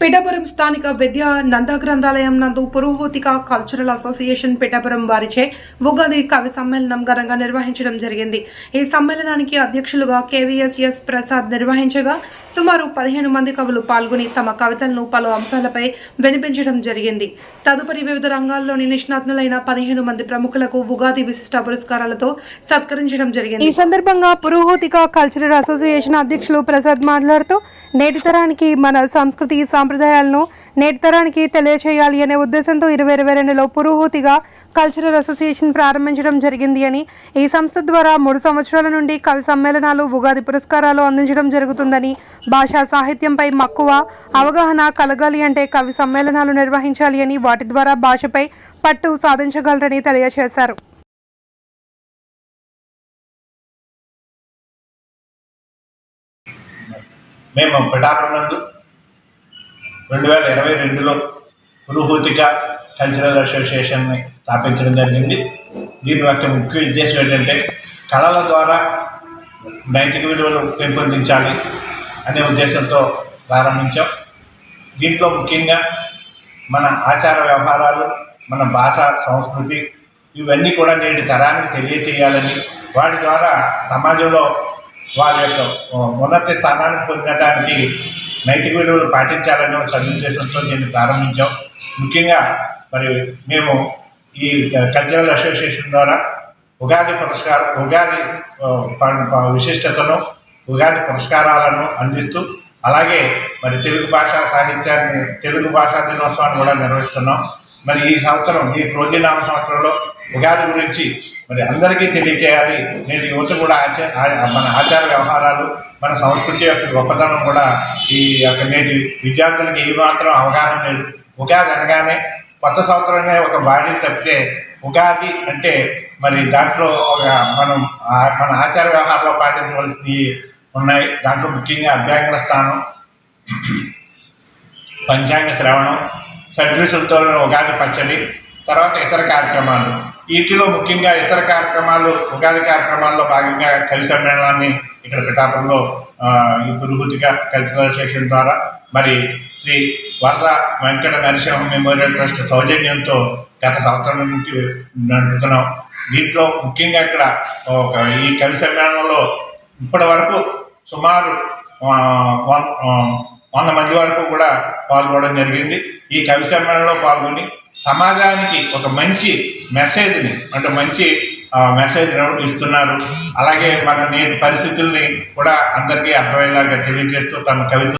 పిఠాపురం స్థానిక విద్యా నంద గ్రంథాలయం నందు పురోహోతిక కల్చరల్ అసోసియేషన్ పిఠాపురం వారిచే ఉగాది కవి సమ్మేళనం ఘనంగా నిర్వహించడం జరిగింది. ఈ సమ్మేళనానికి అధ్యక్షులుగా కేవీఎస్ఎస్ ప్రసాద్ నిర్వహించగా సుమారు పదిహేను మంది కవులు పాల్గొని తమ కవితలను పలు అంశాలపై వినిపించడం జరిగింది. తదుపరి వివిధ రంగాల్లోని నిష్ణాతులైన పదిహేను మంది ప్రముఖులకు ఉగాది విశిష్ట పురస్కారాలతో సత్కరించడం జరిగింది. ఈ సందర్భంగా పురోహోతిక కల్చరల్ అసోసియేషన్ అధ్యక్షులు ప్రసాద్ మాట్లాడుతూ నేటి తరానికి మన సంస్కృతి సాంప్రదాయాలను నేటి తరానికి తెలియచేయాలి అనే ఉద్దేశంతో ఇరవై ఇరవై రెండులో పురోహూతిగా కల్చరల్ అసోసియేషన్ ప్రారంభించడం జరిగింది అని ఈ సంస్థ ద్వారా మూడు సంవత్సరాల నుండి కవి సమ్మేళనాలు ఉగాది పురస్కారాలు అందించడం జరుగుతుందని భాషా సాహిత్యంపై మక్కువ అవగాహన కలగాలి అంటే కవి సమ్మేళనాలు నిర్వహించాలి అని వాటి ద్వారా భాషపై పట్టు సాధించగలరని తెలియజేశారు మేము పిఠాపురం నందు రెండు వేల ఇరవై రెండులో పురుహూతిక కల్చరల్ అసోసియేషన్ని స్థాపించడం జరిగింది. దీని యొక్క ముఖ్య ఉద్దేశం ఏంటంటే కళల ద్వారా నైతిక విలువలు పెంపొందించాలి అనే ఉద్దేశంతో ప్రారంభించాం. దీంట్లో ముఖ్యంగా మన ఆచార వ్యవహారాలు మన భాష సంస్కృతి ఇవన్నీ కూడా నేటి తరానికి తెలియచేయాలని వాటి ద్వారా సమాజంలో వారి యొక్క ఉన్నత స్థానానికి పొందడానికి నైతిక విలువలు పాటించాలనే ఒక సదుద్దేశంతో దీన్ని ప్రారంభించాం. ముఖ్యంగా మరి మేము ఈ కల్చరల్ అసోసియేషన్ ద్వారా ఉగాది పురస్కారం ఉగాది ప- విశిష్టతను ఉగాది పురస్కారాలను అందిస్తూ అలాగే మరి తెలుగు భాషా సాహిత్యాన్ని తెలుగు భాషా దినోత్సవాన్ని కూడా నిర్వహిస్తున్నాం. మరి ఈ సంవత్సరం ఈ క్రోధీనామ సంవత్సరంలో ఉగాది గురించి మరి అందరికీ తెలియచేయాలి. నేటి యువత కూడా ఆచార మన ఆచార వ్యవహారాలు మన సంస్కృతి యొక్క గొప్పతనం కూడా ఈ యొక్క నేటి విద్యార్థులకి ఏ మాత్రం అవగాహన లేదు. ఉగాది అనగానే కొత్త సంవత్సరమే ఒక బాడీ తప్పితే ఉగాది అంటే మరి దాంట్లో ఒక మనం మన ఆచార వ్యవహారంలో పాటించవలసినవి ఉన్నాయి. దాంట్లో ముఖ్యంగా అభ్యంగన స్థానం పంచాంగ శ్రవణం షడ్రుసులతో ఉగాది పచ్చడి తర్వాత ఇతర కార్యక్రమాలు. వీటిలో ముఖ్యంగా ఇతర కార్యక్రమాలు ఉగాది కార్యక్రమాల్లో భాగంగా కవి సమ్మేళనాన్ని ఇక్కడ పిఠాపురంలో ఈ పురుగుతిగా కల్చరల్ అసోసియేషన్ ద్వారా మరి శ్రీ వరద వెంకట నరసింహ మెమోరియల్ ట్రస్ట్ సౌజన్యంతో గత సంవత్సరం నుంచి నడుపుతున్నాం. దీంట్లో ముఖ్యంగా ఇక్కడ ఒక ఈ కవి సమ్మేళనంలో ఇప్పటి వరకు సుమారు వన్ వంద మంది వరకు కూడా పాల్గొనడం జరిగింది. ఈ కవి సమ్మేళనలో పాల్గొని సమాజానికి ఒక మంచి మెసేజ్ని అంటే మంచి మెసేజ్ ఇస్తున్నారు? అలాగే మన నేటి పరిస్థితుల్ని కూడా అందరికీ అర్థమయ్యేలాగా తెలియజేస్తూ తమ కవిత